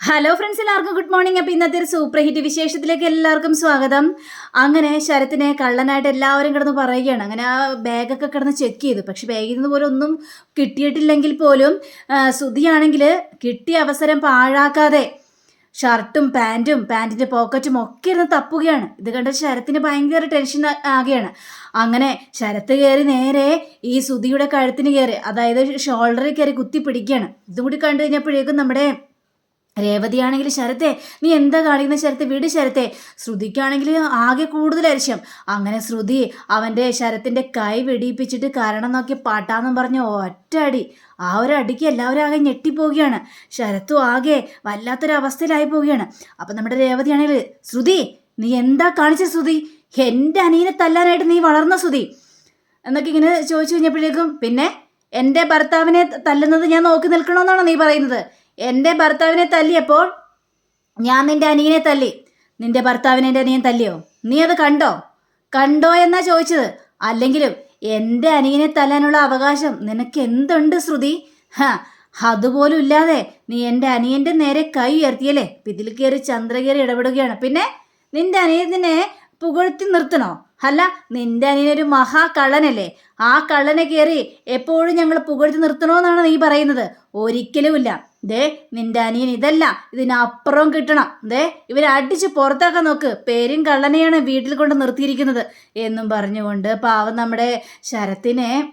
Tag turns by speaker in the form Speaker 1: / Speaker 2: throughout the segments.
Speaker 1: Hello friends എല്ലാവർക്കും good morning അപ്പം ഇന്നത്തെ ഒരു സൂപ്പർ ഹിറ്റ് വിശേഷത്തിലേക്ക് എല്ലാവർക്കും സ്വാഗതം. അങ്ങനെ ശരത്തിനെ കള്ളനായിട്ട് എല്ലാവരും കിടന്ന് പറയുകയാണ്. അങ്ങനെ ആ ബാഗൊക്കെ കിടന്ന് ചെക്ക് ചെയ്തു. പക്ഷെ ബാഗിൽ നിന്ന് പോലും ഒന്നും കിട്ടിയിട്ടില്ലെങ്കിൽ പോലും ശ്രുതിയാണെങ്കിൽ കിട്ടിയ അവസരം പാഴാക്കാതെ ഷർട്ടും പാന്റും പാന്റിന്റെ പോക്കറ്റും ഒക്കെ ഇരുന്ന് തപ്പുകയാണ്. ഇത് കണ്ട ശരത്തിന് ഭയങ്കര ടെൻഷൻ ആകുകയാണ്. അങ്ങനെ ശരത്ത് കയറി നേരെ ഈ സുധിയുടെ കഴുത്തിന് കയറി അതായത് ഷോൾഡറിൽ കയറി കുത്തി പിടിക്കുകയാണ്. ഇതും കൂടി കണ്ടു കഴിഞ്ഞപ്പോഴേക്കും നമ്മുടെ രേവതിയാണെങ്കിൽ ശരത്തെ നീ എന്താ കാണിക്കുന്ന ശരത്തെ? വിട് ശരത്തെ. ശ്രുതിക്കാണെങ്കിൽ ആകെ കൂടുതൽ അരിശം. അങ്ങനെ ശ്രുതി അവന്റെ ശരത്തിന്റെ കൈ വെടിയിപ്പിച്ചിട്ട് കാരണം നോക്കി പാട്ടാന്നും പറഞ്ഞ് ഒറ്റ അടി ആ ഒരു അടിക്ക് എല്ലാവരും ആകെ ഞെട്ടിപ്പോവുകയാണ്. ശരത്തും ആകെ വല്ലാത്തൊരവസ്ഥയിലായി പോവുകയാണ്. അപ്പം നമ്മുടെ രേവതിയാണെങ്കിൽ ശ്രുതി നീ എന്താ കാണിച്ച ശ്രുതി? എന്റെ അനിയനെ തല്ലാനായിട്ട് നീ വളർന്ന ശ്രുതി. എന്നൊക്കെ ഇങ്ങനെ ചോദിച്ചു കഴിഞ്ഞപ്പോഴേക്കും പിന്നെ എന്റെ ഭർത്താവിനെ തല്ലുന്നത് ഞാൻ നോക്കി നിൽക്കണമെന്നാണോ നീ പറയുന്നത്? എന്റെ ഭർത്താവിനെ തല്ലിയപ്പോൾ ഞാൻ നിന്റെ അനിയനെ തല്ലി. നിന്റെ ഭർത്താവിനെ എന്റെ അനിയൻ തല്ലിയോ? നീ അത് കണ്ടോ? കണ്ടോ എന്നാ ചോദിച്ചത്. അല്ലെങ്കിലും എന്റെ അനിയനെ തല്ലാനുള്ള അവകാശം നിനക്ക് എന്തുണ്ട് ശ്രുതി? ഹാ അതുപോലും ഇല്ലാതെ നീ എന്റെ അനിയന്റെ നേരെ കൈ ഉയർത്തിയല്ലേ? പിതിൽ കയറി ചന്ദ്രകേറി ഇടപെടുകയാണ്. പിന്നെ നിന്റെ അനിയത്തിനെ പുകഴ്ത്തി നിർത്തണോ? അല്ല നിന്റെ അനിയനൊരു മഹാ കള്ളനല്ലേ ആ കള്ളനെ കയറി എപ്പോഴും ഞങ്ങൾ പുകഴ്ത്തി നിർത്തണമെന്നാണ് നീ പറയുന്നത്. ഒരിക്കലുമില്ല. ദേ നിന്റെ അനിയൻ ഇതല്ല. ഇതിനപ്പുറം കിട്ടണം. ദേ ഇവരെ അടിച്ച് പുറത്താക്കാൻ നോക്ക്. പേരും കള്ളനെയാണ് വീട്ടിൽ കൊണ്ട് നിർത്തിയിരിക്കുന്നത്. എന്നും പറഞ്ഞുകൊണ്ട് പാവം നമ്മുടെ ശരത്തിനെ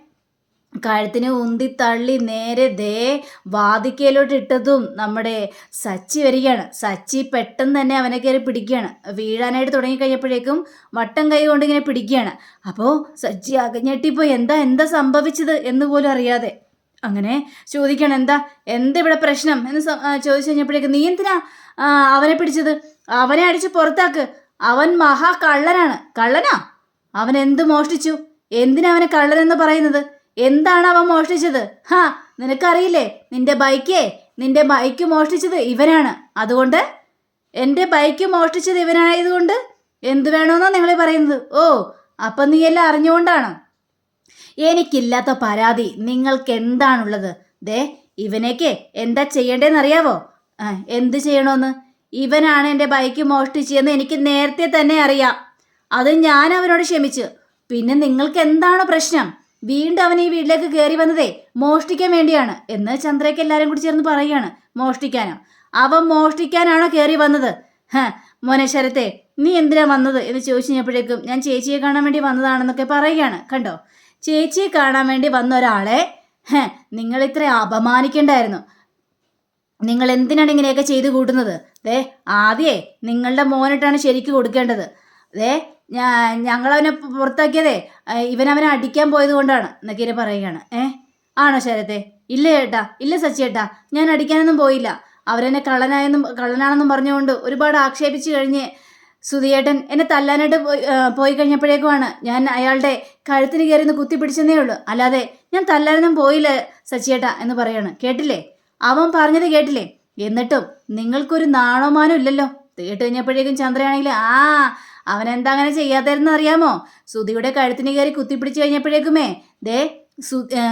Speaker 1: കഴുത്തിന് ഉന്തി തള്ളി നേരെ ദേ വാതിക്കയിലോട്ട് ഇട്ടതും നമ്മുടെ സച്ചി വരികയാണ്. സച്ചി പെട്ടെന്ന് തന്നെ അവനെ കയറി പിടിക്കുകയാണ്. വീഴാനായിട്ട് തുടങ്ങിക്കഴിഞ്ഞപ്പോഴേക്കും വട്ടം കൈ കൊണ്ട് ഇങ്ങനെ പിടിക്കുകയാണ്. അപ്പോൾ സച്ചി അകഞ്ഞട്ടിപ്പോൾ എന്താ എന്താ സംഭവിച്ചത് എന്ന് പോലും അറിയാതെ. അങ്ങനെ ചോദിക്കണം എന്താ? എന്താ ഇവിടെ പ്രശ്നം? എന്ന് ചോദിച്ചു കഴിഞ്ഞപ്പോഴേക്ക് നീ എന്തിനാ അവനെ പിടിച്ചത്? അവനെ അടിച്ച് പുറത്താക്ക്. അവൻ മഹാ കള്ളനാണ് കള്ളനാ? അവൻ എന്ത് മോഷ്ടിച്ചു? എന്തിനാ അവനെ കള്ളനെന്ന് പറയുന്നത്? എന്താണ് അവൻ മോഷ്ടിച്ചത്? ഹാ നിനക്കറിയില്ലേ? നിന്റെ ബൈക്കേ നിന്റെ ബൈക്ക് മോഷ്ടിച്ചത് ഇവനാണ്. അതുകൊണ്ട് എന്റെ ബൈക്ക് മോഷ്ടിച്ചത് ഇവനായതുകൊണ്ട് എന്ത് വേണമെന്നാണ് നിങ്ങൾ പറയുന്നത്? ഓ അപ്പം നീ എല്ലാം അറിഞ്ഞുകൊണ്ടാണ്. എനിക്കില്ലാത്ത പരാതി നിങ്ങൾക്ക് എന്താണുള്ളത് ദേ ഇവനേക്ക് എന്താ ചെയ്യേണ്ടതെന്നറിയാവോ? എന്ത് ചെയ്യണമെന്ന് ഇവനാണ് എന്റെ ബൈക്ക് മോഷ്ടിച്ചതെന്ന് എനിക്ക് നേരത്തെ തന്നെ അറിയാം. അത് ഞാൻ അവനോട് ക്ഷമിച്ചു. പിന്നെ നിങ്ങൾക്ക് എന്താണ് പ്രശ്നം? വീണ്ടും അവൻ ഈ വീട്ടിലേക്ക് കയറി വന്നതേ മോഷ്ടിക്കാൻ വേണ്ടിയാണ്. എന്ന് ചന്ദ്രയ്ക്ക് എല്ലാവരും കൂടി ചേർന്ന് പറയുകയാണ് മോഷ്ടിക്കാനോ. അവൻ മോഷ്ടിക്കാനാണോ കയറി വന്നത്? ഹ മോനേശ്വരത്തെ നീ എന്തിനാ വന്നത്? എന്ന് ചോദിച്ചു കഴിഞ്ഞപ്പോഴേക്കും ഞാൻ ചേച്ചിയെ കാണാൻ വേണ്ടി വന്നതാണെന്നൊക്കെ പറയുകയാണ്. കണ്ടോ? ചേച്ചിയെ കാണാൻ വേണ്ടി വന്ന ഒരാളെ നിങ്ങൾ ഇത്ര അപമാനിക്കണ്ടായിരുന്നു. നിങ്ങൾ എന്തിനാണ് ഇങ്ങനെയൊക്കെ ചെയ്തു കൂട്ടുന്നത്? ദേ ആദ്യേ നിങ്ങളുടെ മോനിട്ടാണ് ശരിക്ക് കൊടുക്കേണ്ടത്. ദേ ഞങ്ങളവനെ പുറത്താക്കിയതേ ഇവനവനെ അടിക്കാൻ പോയത് കൊണ്ടാണ് ഇങ്ങനെ പറയുകയാണ്. ഏ ആണോ ശരത്തെ? ഇല്ല ചേട്ടാ ഇല്ല സച്ചി ചേട്ടാ ഞാൻ അടിക്കാനൊന്നും പോയില്ല. അവരെന്നെ കള്ളനായെന്നും കള്ളനാണെന്നും പറഞ്ഞുകൊണ്ട് ഒരുപാട് ആക്ഷേപിച്ചു കഴിഞ്ഞ് സുധിയേട്ടൻ എന്നെ തല്ലാനായിട്ട് പോയി പോയി കഴിഞ്ഞപ്പോഴേക്കുമാണ് ഞാൻ അയാളുടെ കഴുത്തിന് കയറി ഒന്ന് കുത്തിപ്പിടിച്ചെന്നേ ഉള്ളൂ. അല്ലാതെ ഞാൻ തല്ലാനൊന്നും പോയില്ല സച്ചിയേട്ട എന്ന് പറയാണ്. കേട്ടില്ലേ? അവൻ പറഞ്ഞത് കേട്ടില്ലേ? എന്നിട്ടും നിങ്ങൾക്കൊരു നാണോമാനം ഇല്ലല്ലോ. തീട്ട് കഴിഞ്ഞപ്പോഴേക്കും ചന്ദ്രയാണെങ്കിൽ ആ അവൻ എന്താ അങ്ങനെ ചെയ്യാത്തായിരുന്നു അറിയാമോ? ശ്രുതിയുടെ കഴുത്തിന് കയറി കുത്തിപ്പിടിച്ച് കഴിഞ്ഞപ്പോഴേക്കുമേ ദേ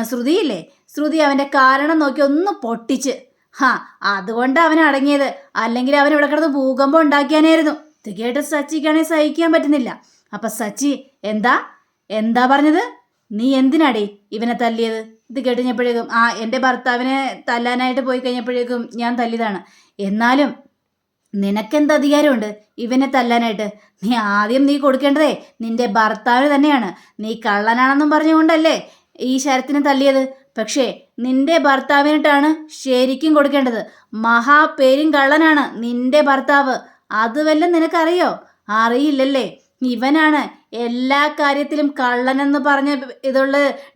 Speaker 1: ശ്രുതിയില്ലേ? ശ്രുതി അവന്റെ കാരണം നോക്കി ഒന്ന് പൊട്ടിച്ച്. ഹാ അതുകൊണ്ട് അവൻ അടങ്ങിയത്. അല്ലെങ്കിൽ അവൻ ഇവിടെ കിടന്ന് ഭൂകമ്പം ഉണ്ടാക്കിയാനായിരുന്നു. ഇത് കേട്ട് സച്ചിക്കാണെങ്കിൽ സഹിക്കാൻ പറ്റുന്നില്ല. അപ്പൊ സച്ചി എന്താ? എന്താ പറഞ്ഞത്? നീ എന്തിനാടി ഇവനെ തല്ലിയത്? ഇത് കേട്ടുകഴിഞ്ഞപ്പോഴേക്കും ആ എന്റെ ഭർത്താവിനെ തല്ലാനായിട്ട് പോയി കഴിഞ്ഞപ്പോഴേക്കും ഞാൻ തല്ലിയതാണ്. എന്നാലും നിനക്കെന്ത് അധികാരമുണ്ട് ഇവനെ തല്ലാനായിട്ട്? നീ ആദ്യം നീ കൊടുക്കേണ്ടതേ നിന്റെ ഭർത്താവിന് തന്നെയാണ്. നീ കള്ളനാണെന്നും പറഞ്ഞുകൊണ്ടല്ലേ ഈ ശരത്തിനെ തല്ലിയത്? പക്ഷേ നിന്റെ ഭർത്താവിനിട്ടാണ് ശരിക്കും കൊടുക്കേണ്ടത്. മഹാപേരും കള്ളനാണ് നിന്റെ ഭർത്താവ്. അത് വല്ല നിനക്കറിയോ? അറിയില്ലല്ലേ. ഇവനാണ് എല്ലാ കാര്യത്തിലും കള്ളനെന്ന് പറഞ്ഞ ഇതുള്ള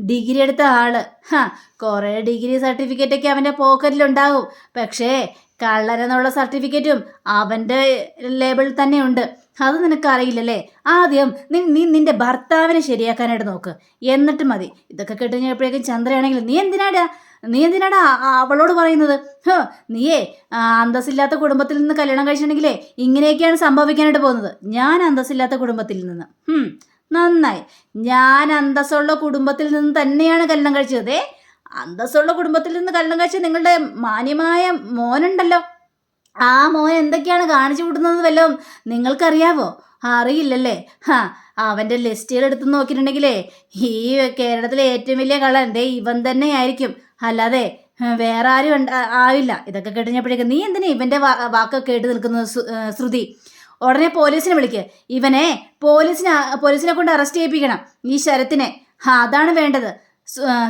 Speaker 1: ഡിഗ്രി എടുത്ത ആൾ. ഹാ കുറേ ഡിഗ്രി സർട്ടിഫിക്കറ്റ് ഒക്കെ അവന്റെ പോക്കറ്റിലുണ്ടാവും. പക്ഷേ കള്ളനെന്നുള്ള സർട്ടിഫിക്കറ്റും അവന്റെ ലേബിൾ തന്നെ ഉണ്ട്. അത് നിനക്കറിയില്ലല്ലേ? ആദ്യം നീ നീ നിന്റെ ഭർത്താവിനെ ശരിയാക്കാനായിട്ട് നോക്ക്. എന്നിട്ട് മതി. ഇതൊക്കെ കിട്ടുകഴിഞ്ഞപ്പോഴേക്കും ചന്ദ്രയാണെങ്കിൽ നീ എന്തിനാടാ? നീ എന്തിനാടാ അവളോട് പറയുന്നത്? ഹോ നീയേ അന്തസ്സില്ലാത്ത കുടുംബത്തിൽ നിന്ന് കല്യാണം കഴിച്ചിട്ടുണ്ടെങ്കിലേ ഇങ്ങനെയൊക്കെയാണ് സംഭവിക്കാനായിട്ട് പോകുന്നത്. ഞാൻ അന്തസ്സില്ലാത്ത കുടുംബത്തിൽ നിന്ന്. നന്നായി. ഞാൻ അന്തസ്സുള്ള കുടുംബത്തിൽ നിന്ന് തന്നെയാണ് കല്യാണം കഴിച്ചത്. ഏ അന്തസ്സുള്ള കുടുംബത്തിൽ നിന്ന് കല്യാണം കഴിച്ച നിങ്ങളുടെ മാന്യമായ മോനുണ്ടല്ലോ. ആ മോൻ എന്തൊക്കെയാണ് കാണിച്ചു കൂട്ടുന്നത് വല്ലതും നിങ്ങൾക്കറിയാവോ? അറിയില്ലല്ലേ? ഹാ അവന്റെ ലിസ്റ്റുകൾ എടുത്ത് നോക്കിയിട്ടുണ്ടെങ്കിലേ ഈ കേരളത്തിലെ ഏറ്റവും വലിയ കള്ളൻ ദേ ഇവൻ തന്നെ ആയിരിക്കും അല്ലാതെ വേറെ ആരും ആവില്ല ഇതൊക്കെ കേട്ടുകഴിഞ്ഞപ്പോഴേക്കും നീ എന്തിനാ ഇവന്റെ വാക്കൊക്കെ കേട്ട് നിൽക്കുന്നത് ശ്രുതി? ഉടനെ പോലീസിനെ വിളിക്ക്. ഇവനെ പോലീസിനെ പോലീസിനെ കൊണ്ട് അറസ്റ്റ് ചെയ്യിപ്പിക്കണം ഈ ശരത്തിനെ. അതാണ് വേണ്ടത്.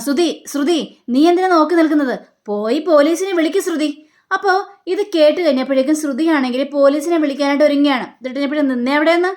Speaker 1: ശ്രുതി ശ്രുതി നീ എന്തിനാ നോക്കി നിൽക്കുന്നത്? പോയി പോലീസിനെ വിളിക്ക് ശ്രുതി. അപ്പോൾ ഇത് കേട്ട് കഴിഞ്ഞപ്പോഴേക്കും ശ്രുതിയാണെങ്കിൽ പോലീസിനെ വിളിക്കാനായിട്ട് ഒരുങ്ങിയാണ് എന്നിട്ട് കഴിഞ്ഞപ്പോഴും നിന്നേ എവിടെയെന്ന്?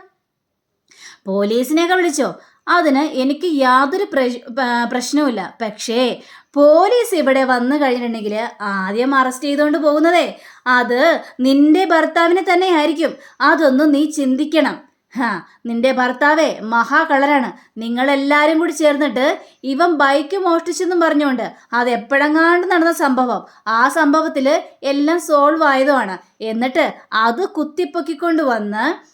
Speaker 1: പോലീസിനെയൊക്കെ വിളിച്ചോ? അതിന് എനിക്ക് യാതൊരു പ്രശ്- പ്രശ്നവുമില്ല. പക്ഷേ പോലീസ് ഇവിടെ വന്നു കഴിഞ്ഞിട്ടുണ്ടെങ്കിൽ ആദ്യം അറസ്റ്റ് ചെയ്തുകൊണ്ട് പോകുന്നതേ. അത് നിന്റെ ഭർത്താവിനെ തന്നെ ആയിരിക്കും അതൊന്നും നീ ചിന്തിക്കണം. ഹാ നിന്റെ ഭർത്താവേ മഹാകളരാണ് നിങ്ങളെല്ലാവരും കൂടി ചേർന്നിട്ട് ഇവൻ ബൈക്ക് മോഷ്ടിച്ചെന്നും പറഞ്ഞുകൊണ്ട് അത് എപ്പോഴെങ്ങാണ്ട് നടന്ന സംഭവം. ആ സംഭവത്തിൽ എല്ലാം സോൾവ് ആയതുമാണ്. എന്നിട്ട് അത് കുത്തിപ്പൊക്കിക്കൊണ്ട് വന്ന്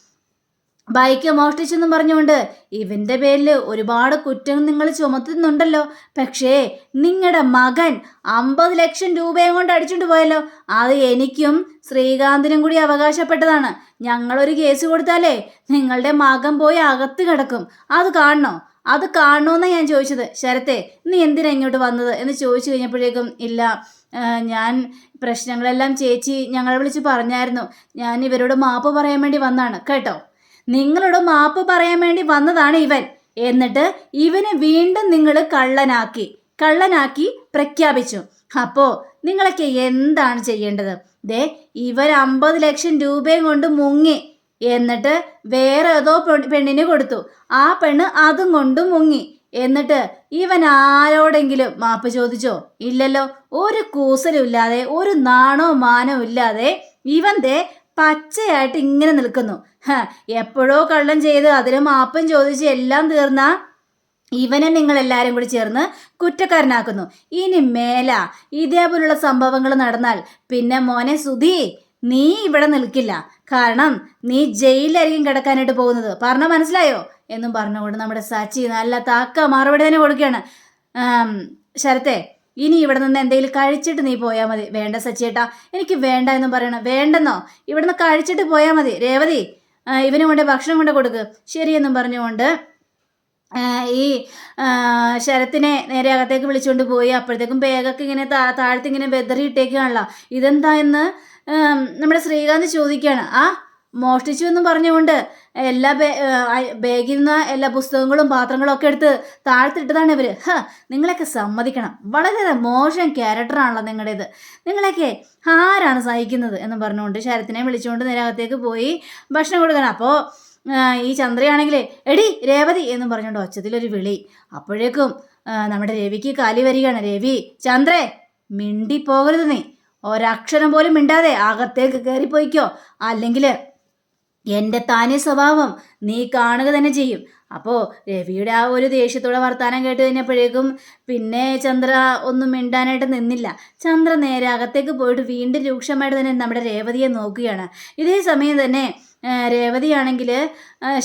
Speaker 1: ബൈക്ക് മോഷ്ടിച്ചെന്നും പറഞ്ഞുകൊണ്ട് ഇവന്റെ പേരിൽ ഒരുപാട് കുറ്റം നിങ്ങൾ ചുമത്തുന്നുണ്ടല്ലോ. പക്ഷേ നിങ്ങളുടെ മകൻ അമ്പത് ലക്ഷം രൂപയും കൊണ്ട് അടിച്ചുകൊണ്ട് പോയല്ലോ. അത് എനിക്കും ശ്രീകാന്തിനും കൂടി അവകാശപ്പെട്ടതാണ്. ഞങ്ങളൊരു കേസ് കൊടുത്താലേ നിങ്ങളുടെ മകൻ പോയി അകത്ത് കിടക്കും. അത് കാണണോ? അത് കാണണമെന്നാണ് ഞാൻ ചോദിച്ചത്. ശരത്തെ നീ എന്തിനാ ഇങ്ങോട്ട് വന്നത് എന്ന് ചോദിച്ചു കഴിഞ്ഞപ്പോഴേക്കും ഇല്ല ഞാൻ പ്രശ്നങ്ങളെല്ലാം ചേച്ചി ഞങ്ങളെ വിളിച്ച് പറഞ്ഞായിരുന്നു. ഞാൻ ഇവരോട് മാപ്പ് പറയാൻ വേണ്ടി വന്നാണ്. കേട്ടോ? നിങ്ങളോട് മാപ്പ് പറയാൻ വേണ്ടി വന്നതാണ് ഇവൻ. എന്നിട്ട് ഇവനെ വീണ്ടും നിങ്ങൾ കള്ളനാക്കി കള്ളനാക്കി പ്രഖ്യാപിച്ചു. അപ്പോൾ നിങ്ങളൊക്കെ എന്താണ് ചെയ്യേണ്ടത്? ദേ ഇവർ അമ്പത് ലക്ഷം രൂപയും കൊണ്ട് മുങ്ങി. എന്നിട്ട് വേറെ ഏതോ പെണ്ണിന് കൊടുത്തു. ആ പെണ്ണ് അതും കൊണ്ട് മുങ്ങി. എന്നിട്ട് ഇവൻ ആരോടെങ്കിലും മാപ്പ് ചോദിച്ചോ? ഇല്ലല്ലോ. ഒരു കൂസലും ഇല്ലാതെ ഒരു നാണോ മാനോ ഇല്ലാതെ ഇവൻ ദേ പച്ചയായിട്ട് ഇങ്ങനെ നിൽക്കുന്നു. എപ്പോഴോ കള്ളം ചെയ്ത് അതിന് മാപ്പും ചോദിച്ച് എല്ലാം തീർന്ന ഇവനെ നിങ്ങൾ എല്ലാവരും കൂടി ചേർന്ന് കുറ്റക്കാരനാക്കുന്നു. ഇനി മേല ഇതേപോലുള്ള സംഭവങ്ങൾ നടന്നാൽ പിന്നെ മോനെ സുധി നീ ഇവിടെ നിൽക്കില്ല. കാരണം നീ ജയിലിലായിരിക്കും കിടക്കാനായിട്ട് പോകുന്നത്. പറഞ്ഞ മനസ്സിലായോ? എന്നും പറഞ്ഞുകൊണ്ട് നമ്മുടെ സച്ചി നല്ല താക്ക മറുപടി തന്നെ കൊടുക്കുകയാണ്. ശരത്തെ ഇനി ഇവിടെ നിന്ന് എന്തെങ്കിലും കഴിച്ചിട്ട് നീ പോയാൽ മതി. വേണ്ട സച്ചിയേട്ടാ എനിക്ക് വേണ്ട എന്നും പറയണം. വേണ്ടെന്നോ? ഇവിടെ നിന്ന് കഴിച്ചിട്ട് പോയാൽ മതി. രേവതി ഇവന് കൊണ്ട് ഭക്ഷണം കൊണ്ട് കൊടുക്ക്. ശരിയെന്നും പറഞ്ഞുകൊണ്ട് ഈ ശരത്തിനെ നേരെ അകത്തേക്ക് വിളിച്ചുകൊണ്ട് പോയി. അപ്പോഴത്തേക്കും ബാഗൊക്കെ ഇങ്ങനെ താ താഴത്ത് ഇങ്ങനെ ഇട്ടേക്കാണല്ലോ ഇതെന്താ എന്ന് നമ്മുടെ ശ്രീകാന്ത് ചോദിക്കുകയാണ്. ആ മോഷ്ടിച്ചു എന്ന് പറഞ്ഞുകൊണ്ട് എല്ലാ ബാഗിൽ നിന്ന് എല്ലാ പുസ്തകങ്ങളും പാത്രങ്ങളും ഒക്കെ എടുത്ത് താഴ്ത്തിട്ടതാണ് ഇവർ ഹ നിങ്ങളൊക്കെ സമ്മതിക്കണം. വളരെ മോശം ക്യാരക്ടറാണല്ലോ നിങ്ങളുടേത്. നിങ്ങളൊക്കെ ആരാണ് സഹിക്കുന്നത് എന്ന് പറഞ്ഞുകൊണ്ട് ശരത്തിനെ വിളിച്ചുകൊണ്ട് നിരകത്തേക്ക് പോയി ഭക്ഷണം കൊടുക്കണം അപ്പോൾ ഈ ചന്ദ്രയാണെങ്കിൽ എടി രേവതി എന്ന് പറഞ്ഞുകൊണ്ട് ഒച്ചത്തിലൊരു വിളി. അപ്പോഴേക്കും നമ്മുടെ രവിക്ക് കാലി വരികയാണ്. രവി ചന്ദ്രേ മിണ്ടി പോകരുത് നീ. ഒരക്ഷരം പോലും മിണ്ടാതെ അകത്തേക്ക് കയറിപ്പോയിക്കോ. അല്ലെങ്കിൽ എന്റെ താനേ സ്വഭാവം നീ കാണുക തന്നെ ചെയ്യും. അപ്പോൾ രവിയുടെ ആ ഒരു ദേഷ്യത്തോടെ വർത്താനം കേട്ട് കഴിഞ്ഞപ്പോഴേക്കും പിന്നെ ചന്ദ്ര ഒന്നും മിണ്ടാനായിട്ട് നിന്നില്ല. ചന്ദ്ര നേരെ അകത്തേക്ക് പോയിട്ട് വീണ്ടും രൂക്ഷമായിട്ട് തന്നെ നമ്മുടെ രേവതിയെ നോക്കുകയാണ്. ഇതേ സമയം തന്നെ രേവതിയാണെങ്കിൽ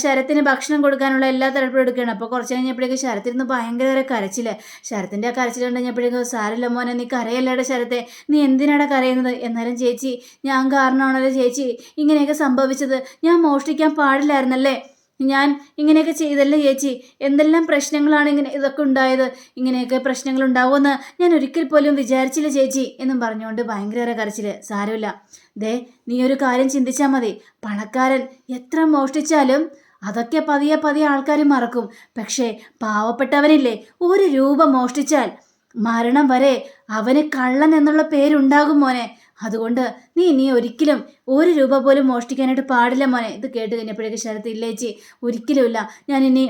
Speaker 1: ശരത്തിന് ഭക്ഷണം കൊടുക്കാനുള്ള എല്ലാ തരപ്പിലും എടുക്കുകയാണ്. അപ്പോൾ കുറച്ച് കഴിഞ്ഞപ്പോഴേക്കും ശരത്തിരുന്ന് ഭയങ്കര കരച്ചിൽ. ശരത്തിന്റെ ആ കരച്ചിൽ കണ്ടുകഴിഞ്ഞപ്പോഴേക്കും സാരല്ല മോനെ നീ കരയല്ലേടെ ശരത്തെ? നീ എന്തിനാടാ കരയുന്നത്? എന്നാലും ചേച്ചി ഞാൻ കാരണമാണല്ലോ ചേച്ചി ഇങ്ങനെയൊക്കെ സംഭവിച്ചത്. ഞാൻ മോഷ്ടിക്കാൻ പാടില്ലായിരുന്നല്ലേ? ഞാൻ ഇങ്ങനെയൊക്കെ ചെയ്തല്ലേ ചേച്ചി? എന്തെല്ലാം പ്രശ്നങ്ങളാണ് ഇങ്ങനെ ഇതൊക്കെ ഉണ്ടായത്? ഇങ്ങനെയൊക്കെ പ്രശ്നങ്ങൾ ഉണ്ടാവുമെന്ന് ഞാൻ ഒരിക്കൽ പോലും വിചാരിച്ചില്ല ചേച്ചി എന്നും പറഞ്ഞുകൊണ്ട് ഭയങ്കര കരച്ചിൽ. സാരമില്ല. ദേ നീ ഒരു കാര്യം ചിന്തിച്ചാൽ മതി. പണക്കാരൻ എത്ര മോഷ്ടിച്ചാലും അതൊക്കെ പതിയെ പതിയെ ആൾക്കാർ മറക്കും. പക്ഷേ പാവപ്പെട്ടവനില്ലേ ഒരു രൂപ മോഷ്ടിച്ചാൽ മരണം വരെ അവന് കള്ളൻ എന്നുള്ള പേരുണ്ടാകും മോനെ. അതുകൊണ്ട് നീ നീ ഒരിക്കലും ഒരു രൂപ പോലും മോഷ്ടിക്കാനായിട്ട് പാടില്ല മോനെ. ഇത് കേട്ട് കഴിഞ്ഞപ്പോഴേക്ക് ശരത്ത് ഇല്ലേച്ചി ഒരിക്കലുമില്ല. ഞാൻ ഇനി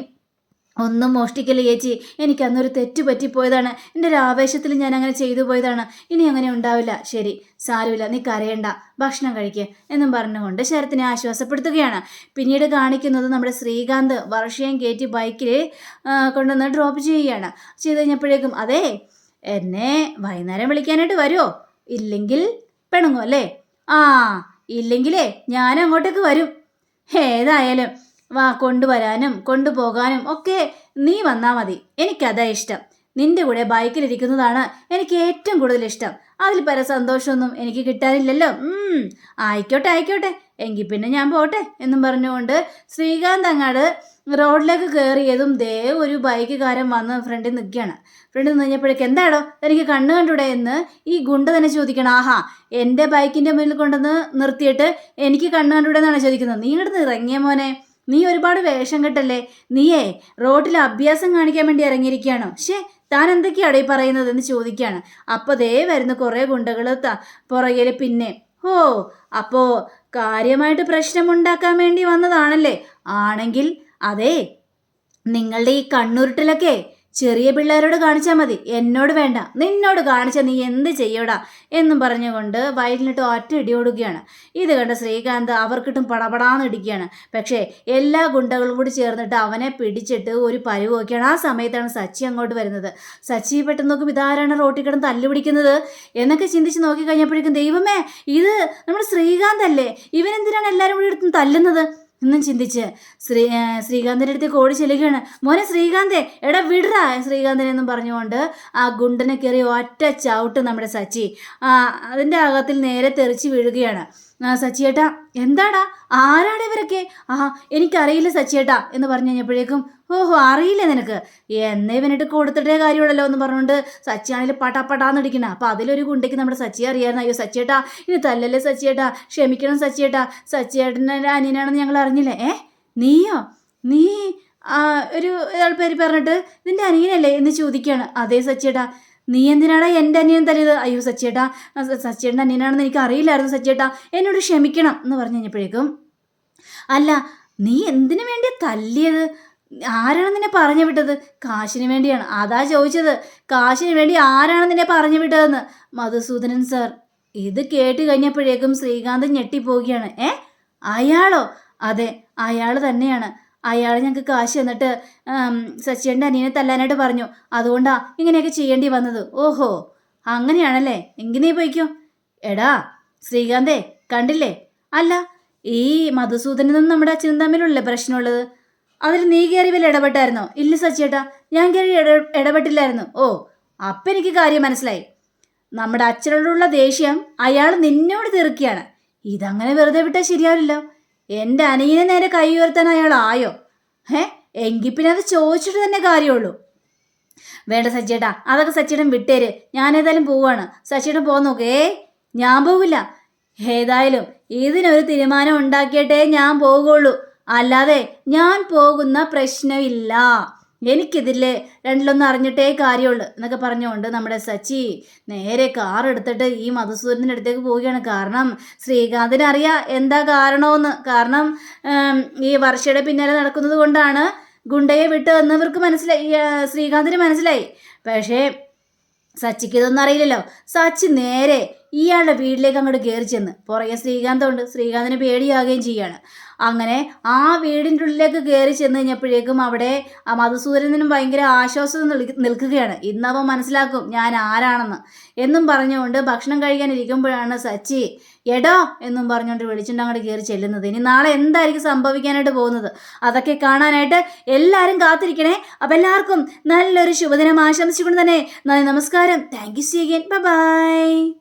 Speaker 1: ഒന്നും മോഷ്ടിക്കല്ലേ ചേച്ചി. എനിക്ക് അന്നൊരു തെറ്റ് പറ്റിപ്പോയതാണ്. എന്റെ ഒരു ആവേശത്തിൽ ഞാൻ അങ്ങനെ ചെയ്തു പോയതാണ്. ഇനി അങ്ങനെ ഉണ്ടാവില്ല. ശരി സാരമില്ല. നീ കരയണ്ട. ഭക്ഷണം കഴിക്കുക എന്നും പറഞ്ഞുകൊണ്ട് ശരത്തിനെ ആശ്വാസപ്പെടുത്തുകയാണ്. പിന്നീട് കാണിക്കുന്നത് നമ്മുടെ ശ്രീകാന്ത് വർഷയും കയറ്റി ബൈക്കിൽ കൊണ്ടുവന്ന് ഡ്രോപ്പ് ചെയ്യുകയാണ്. ചെയ്ത് കഴിഞ്ഞപ്പോഴേക്കും അതെ എന്നെ വൈകുന്നേരം വിളിക്കാനായിട്ട് വരുമോ ഇല്ലെങ്കിൽ പെണുങ്ങോ അല്ലേ? ആ ഇല്ലെങ്കിലേ ഞാൻ അങ്ങോട്ടേക്ക് വരും. ഏതായാലും വാ കൊണ്ടുവരാനും കൊണ്ടുപോകാനും ഒക്കെ നീ വന്നാൽ മതി. എനിക്കതാ ഇഷ്ടം. നിന്റെ കൂടെ ബൈക്കിലിരിക്കുന്നതാണ് എനിക്ക് ഏറ്റവും കൂടുതൽ ഇഷ്ടം. അതിൽ പല സന്തോഷമൊന്നും എനിക്ക് കിട്ടാനില്ലല്ലോ. ആയിക്കോട്ടെ ആയിക്കോട്ടെ. എങ്കിൽ പിന്നെ ഞാൻ പോട്ടെ എന്നും പറഞ്ഞുകൊണ്ട് ശ്രീകാന്ത് അങ്ങാട് റോഡിലേക്ക് കയറിയതും ദേ ഒരു ബൈക്കുകാരൻ വന്ന് ഫ്രണ്ടിൽ നിൽക്കുകയാണ്. ഫ്രണ്ടിൽ നിന്ന് കഴിഞ്ഞപ്പോഴേക്ക് എന്താടോ തനിക്ക് കണ്ണ് കണ്ടൂടെ എന്ന് ഈ ഗുണ്ട തന്നെ ചോദിക്കണം. ആഹാ എന്റെ ബൈക്കിന്റെ മുന്നിൽ കൊണ്ടുവന്ന് നിർത്തിയിട്ട് എനിക്ക് കണ്ണ് കണ്ടൂടെ എന്നാണ് ചോദിക്കുന്നത്. നീ ഇങ്ങോട്ട് ഇറങ്ങിയ മോനെ. നീ ഒരുപാട് വേഷം കെട്ടല്ലേ? നീയേ റോഡിൽ അഭ്യാസം കാണിക്കാൻ വേണ്ടി ഇറങ്ങിയിരിക്കുകയാണോ? ഷേ താൻ എന്തൊക്കെയാണ് ഈ പറയുന്നത് എന്ന് ചോദിക്കുകയാണ്. അപ്പോൾ ദേ വരുന്ന കുറേ ഗുണ്ടകൾ പുറകിൽ പിന്നെ ഓ അപ്പോൾ കാര്യമായിട്ട് പ്രശ്നമുണ്ടാക്കാൻ വേണ്ടി വന്നതാണല്ലേ? ആണെങ്കിൽ അതെ നിങ്ങളുടെ ഈ കണ്ണുരുട്ടലൊക്കെ ചെറിയ പിള്ളേരോട് കാണിച്ചാൽ മതി. എന്നോട് വേണ്ട. നിന്നോട് കാണിച്ചാൽ നീ എന്ത് ചെയ്യടാ? എന്നും പറഞ്ഞുകൊണ്ട് വയലിനിട്ട് ഒറ്റ ഇടിയോടുകയാണ് ഇത് കണ്ട ശ്രീകാന്ത് അവർക്കിട്ടും പടപടാന്ന് ഇടിക്കുകയാണ്. പക്ഷേ എല്ലാ ഗുണ്ടകളും കൂടി ചേർന്നിട്ട് അവനെ പിടിച്ചിട്ട് ഒരു പരുവൊക്കെയാണ് ആ സമയത്താണ് സച്ചി അങ്ങോട്ട് വരുന്നത്. സച്ചി പെട്ടെന്ന് നോക്കും ഇതാരാണ് റോട്ടിൽ കിടന്ന് തല്ലു പിടിക്കുന്നത് എന്നൊക്കെ ചിന്തിച്ച് നോക്കി കഴിഞ്ഞപ്പോഴേക്കും ദൈവമേ ഇത് നമ്മുടെ ശ്രീകാന്ത് അല്ലേ ഇവനെന്തിനാണ് എല്ലാവരും കൂടി എടുത്തും തല്ലുന്നത്? എന്നും ചിന്തിച്ച് ശ്രീ ശ്രീകാന്തിന്റെ അടുത്തേക്ക് ഓടി ചെല്ലുകയാണ്. മോനെ ശ്രീകാന്തേ എടാ വിടറാ ശ്രീകാന്തിനെന്നും പറഞ്ഞുകൊണ്ട് ആ ഗുണ്ടനെ കയറി ഒറ്റ ചവിട്ട് നമ്മുടെ സച്ചി അതിന്റെ അകത്തിൽ നേരെ തെറിച്ച് വീഴുകയാണ്. ആ സച്ചിയേട്ടാ എന്താടാ? ആരാണ് ഇവരൊക്കെ? ആ എനിക്കറിയില്ല സച്ചിയേട്ടാ എന്ന് പറഞ്ഞു കഴിഞ്ഞപ്പോഴേക്കും ഓഹോ അറിയില്ല നിനക്ക്. എന്നേ ഇവനിട്ട് കൊടുത്തിട്ടേ കാര്യമുള്ളല്ലോ എന്ന് പറഞ്ഞുകൊണ്ട് സച്ചിയാണെങ്കിൽ പട്ടാപ്പട്ടാന്ന് ഇടിക്കണ അപ്പം അതിലൊരു ഗുണ്ടയ്ക്ക് നമ്മുടെ സച്ചിയെ അറിയാമായിരുന്നു. അയ്യോ സച്ചിയേട്ടാ ഇനി തല്ലല്ലേ സച്ചിയേട്ടാ? ക്ഷമിക്കണം സച്ചിയേട്ടാ. സച്ചിയേട്ടന്റെ അനിയനാണെന്ന് ഞങ്ങൾ അറിഞ്ഞില്ലേ? ഏ? നീയോ? നീ ഒരു പേര് പറഞ്ഞിട്ട് നിന്റെ അനിയനല്ലേ എന്ന് ചോദിക്കുകയാണ്. അതേ സച്ചിയേട്ടാ. നീ എന്തിനാടാ എന്റെ അനിയൻ തല്ലിയത്? അയ്യോ സച്ചേട്ടാ സച്ചേട്ടന്റെ അനിയനാണെന്ന് എനിക്ക് അറിയില്ലായിരുന്നു സച്ചേട്ടാ എന്നോട് ക്ഷമിക്കണം എന്ന് പറഞ്ഞു കഴിഞ്ഞപ്പോഴേക്കും അല്ല നീ എന്തിനു വേണ്ടി തല്ലിയത്? ആരാണ് നിന്നെ പറഞ്ഞു വിട്ടത്? കാശിന് വേണ്ടിയാണ്. അതാ ചോദിച്ചത്. കാശിന് വേണ്ടി ആരാണ് നിന്നെ പറഞ്ഞു വിട്ടതെന്ന്? മധുസൂദനൻ സാർ. ഇത് കേട്ട് കഴിഞ്ഞപ്പോഴേക്കും ശ്രീകാന്ത് ഞെട്ടിപ്പോവുകയാണ്. ഏ? അയാളോ? അതെ അയാൾ തന്നെയാണ്. അയാൾ ഞങ്ങൾക്ക് കാശ് തന്നിട്ട് സച്ചിയുടെ അനിയനെ തല്ലാനായിട്ട് പറഞ്ഞു. അതുകൊണ്ടാ ഇങ്ങനെയൊക്കെ ചെയ്യേണ്ടി വന്നത്. ഓഹോ അങ്ങനെയാണല്ലേ? എങ്കിൽ പോയിക്കോ. എടാ ശ്രീകാന്തേ കണ്ടില്ലേ? അല്ല ഈ മധുസൂദനും നമ്മുടെ അച്ഛനും തമ്മിലുള്ള പ്രശ്നമുള്ളത്? അതിൽ നീ കയറി വല്ല ഇടപെട്ടായിരുന്നോ? ഇല്ല സച്ചേട്ടാ ഞാൻ കയറി ഇട ഇടപെട്ടില്ലായിരുന്നു. ഓ അപ്പം എനിക്ക് കാര്യം മനസ്സിലായി. നമ്മുടെ അച്ഛനോടുള്ള ദേഷ്യം അയാൾ നിന്നോട് തീർക്കുകയാണ്. ഇതങ്ങനെ വെറുതെ വിട്ടാൽ ശരിയാവില്ലല്ലോ. എന്റെ അനിയനെ നേരെ കൈ ഉയർത്താൻ അയാൾ ആയോ? ഏ എങ്കിൽ പിന്നെ അത് ചോദിച്ചിട്ട് തന്നെ കാര്യമുള്ളൂ. വേണ്ട സച്ചേട്ടാ അതൊക്കെ സച്ചിയുടെ വിട്ടേര്. ഞാൻ ഏതായാലും പോവാണ്. സച്ചിയുടെ പോകാൻ നോക്കേ. ഞാൻ പോവില്ല. ഏതായാലും ഇതിനൊരു തീരുമാനം ഉണ്ടാക്കിയിട്ടേ ഞാൻ പോകുള്ളൂ അല്ലാതെ ഞാൻ പോകുന്ന പ്രശ്നമില്ല. എനിക്കിതില്ലേ രണ്ടിലൊന്നും അറിഞ്ഞിട്ടേ കാര്യമുള്ളൂ എന്നൊക്കെ പറഞ്ഞുകൊണ്ട് നമ്മുടെ സച്ചി നേരെ കാർ എടുത്തിട്ട് ഈ മധുസൂദനന്റെ അടുത്തേക്ക് പോവുകയാണ്. കാരണം ശ്രീകാന്തിന് അറിയാം എന്താ കാരണമെന്ന്. കാരണം ഈ വർഷയുടെ പിന്നാലെ നടക്കുന്നത് കൊണ്ടാണ് ഗുണ്ടയെ വിട്ട് വന്നവർക്ക് മനസ്സിലായി ശ്രീകാന്തിന് മനസ്സിലായി. പക്ഷേ സച്ചിക്ക് ഇതൊന്നും അറിയില്ലല്ലോ. സച്ചി നേരെ ഇയാളുടെ വീട്ടിലേക്ക് അങ്ങോട്ട് കയറി ചെന്ന്. പുറകെ ശ്രീകാന്തമുണ്ട് ശ്രീകാന്തിന് പേടിയാകുകയും ചെയ്യാണ്. അങ്ങനെ ആ വീടിന്റെ ഉള്ളിലേക്ക് കയറി ചെന്ന് കഴിഞ്ഞപ്പോഴേക്കും അവിടെ ആ മധുസൂദനനും ഭയങ്കര ആശ്വാസം നിൽക്കുകയാണ്. ഇന്നവൻ മനസ്സിലാക്കും ഞാൻ ആരാണെന്ന്. എന്നും പറഞ്ഞുകൊണ്ട് ഭക്ഷണം കഴിക്കാനിരിക്കുമ്പോഴാണ് സച്ചി എടോ എന്നും പറഞ്ഞുകൊണ്ട് വിളിച്ചിട്ട് അങ്ങോട്ട് കയറി ചെല്ലുന്നത്. ഇനി നാളെ എന്തായിരിക്കും സംഭവിക്കാനായിട്ട് പോകുന്നത്? അതൊക്കെ കാണാനായിട്ട് എല്ലാവരും കാത്തിരിക്കണേ. അപ്പം എല്ലാവർക്കും നല്ലൊരു ശുഭദിനം ആശംസിച്ചുകൊണ്ട് തന്നെ നന്ദി നമസ്കാരം. Thank you see again bye